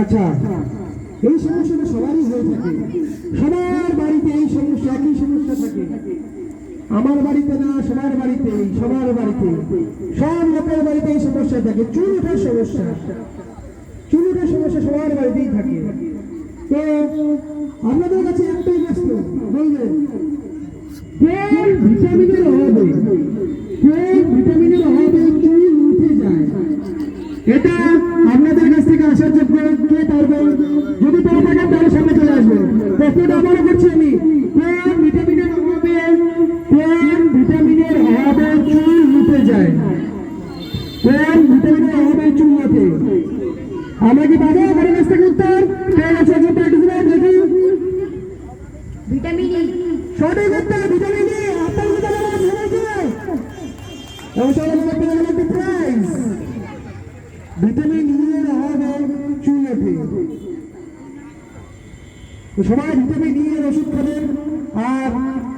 আচ্ছা এই সমস্যাটা সবারই হয়ে থাকে। সবার বাড়িতে এই সমস্যা, একই সমস্যা থাকে। আমার বাড়িতে না, সবার বাড়িতে সবার বাড়িতে। সব লোকের বাড়িতে এই সমস্যা থাকে। চুল ওঠার সমস্যা। চুল ওঠার সমস্যা সবার বাড়িতেই থাকে। তো আপনাদের কাছে একটাই প্রশ্ন, বলবেন ভিটামিনের অভাবে এটা আপনাদের কাছ থেকে আসার যোগ্য কে পারবে? যদি পারে থাকেন তাহলে সামনে চলে আসবে। প্রশ্নটা আবারও করছি আমি। কোন ভিটামিনের অভাবে কোন ভিটামিনের অভাবে চুল উঠে যায়? কোন ভিটামিনের অভাবে চুল ওঠে আমরা কি পাবো ঘরের কাছ থেকে উত্তর? কে আছে? যে পার্টিসিপেট দেখি। Vitamin E. সঠিক উত্তর ভিটামিন হয়েছে এবং সবাই মনে একটি প্রাইজ ভিটামিন ই এর অভাবে চুল ওঠে সবাই ভিটামিন ই এর ওষুধ খাবেন, আর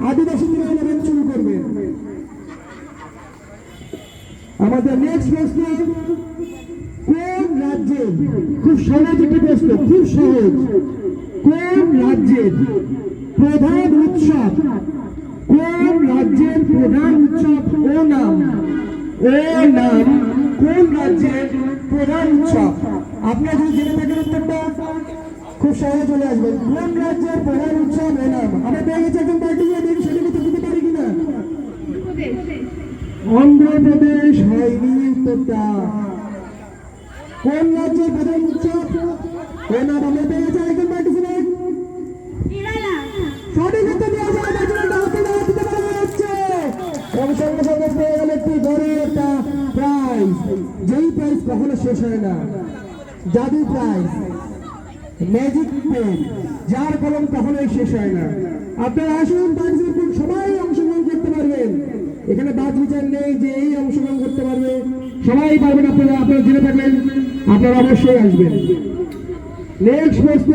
আদিবাসী দিনে নেবেন চুল করবেন। আমাদের নেক্সট প্রশ্ন, কোন রাজ্যের খুব সহজ একটি প্রশ্ন, খুব সহজ। কোন রাজ্যের প্রধান উৎসব, কোন রাজ্যের প্রধান উৎসব ও নাম? ও নাম কোন রাজ্যের প্রধান উৎসব? আপনারা যদি জেনে থাকেন উত্তরটা খুব সহজে চলে আসবেন কোন রাজ্যের প্রধান উৎসব নাম? আমরা পেয়ে গেছি একজন পার্টি দেখি সেটা কিন্তু দিতে পারি কিনা। অন্ধ্রপ্রদেশ হয়নি উত্তরটা। কোন রাজ্যের প্রধান উৎসব? নাম আমরা পেয়ে গেছি একজন কেরালা। সঠিক উত্তর দেওয়া যায় সঙ্গে সঙ্গে পেয়ে গেল একটি প্রাইজ যেই প্রাইজ কখনো শেষ হয় না। জাদু প্রাইজ ম্যাজিক পেন যার কলম কখনোই শেষ হয় না। আপনারা আসুন পার্টিসিপেট সবাই অংশগ্রহণ করতে পারবেন। এখানে বাদ বিচার নেই যে এই অংশগ্রহণ করতে পারবে। সবাই পারবেন আপনারা আপনারা জেনে থাকবেন, আপনারা অবশ্যই আসবেন। নেক্সট প্রশ্ন।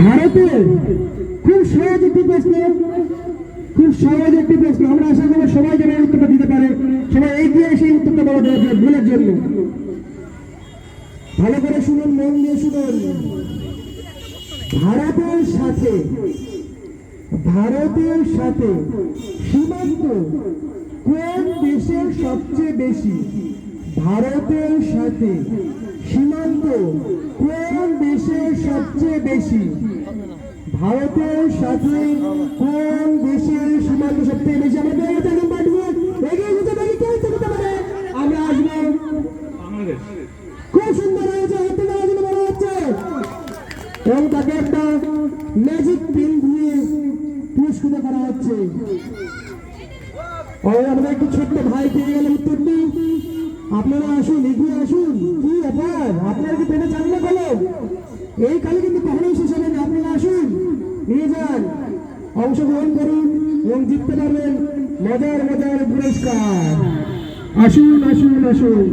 ভারতের খুব সহজ একটি প্রশ্ন। খুব সহজ একটি প্রশ্ন। আমরা আশা করি সবাই যেন এই উত্তরটা দিতে পারে। সবাই এগিয়ে এসে এই উত্তরটা বলা দরকার ভুলের জন্য। ভালো করে শুনুন, মন দিয়ে শুনুন। ভারতের সাথে ভারতের সাথে সীমান্ত কোন দেশের সবচেয়ে বেশি? ভারতের সাথে সীমান্ত কোন দেশের সবচেয়ে বেশি? ভারতের সাথে কোন দেশের সীমান্ত সবচেয়ে বেশি আমরা এগিয়ে যেতে পারি কেউ যেতে পারে? আমরা আসব খুব সুন্দর হয়েছে হাতে দেওয়ার জন্য বলা হচ্ছে। এবং তাকে একটা ম্যাজিক পিন দিয়ে পুরস্কৃত করা হচ্ছে। ও, আমরা একটু ছোট্ট ভাই পেয়ে গেলেন উত্তরটি আপনারা আসুন, এগিয়ে আসুন। কি ব্যাপার? আপনারা কি পেটে চান না এই কালে কিন্তু কখনোই শেষ হবে না। আপনারা আসুন, নিয়ে যান। অংশগ্রহণ করুন এবং জিততে পারবেন। মজার মজার পুরস্কার। আসুন আসুন আসুন।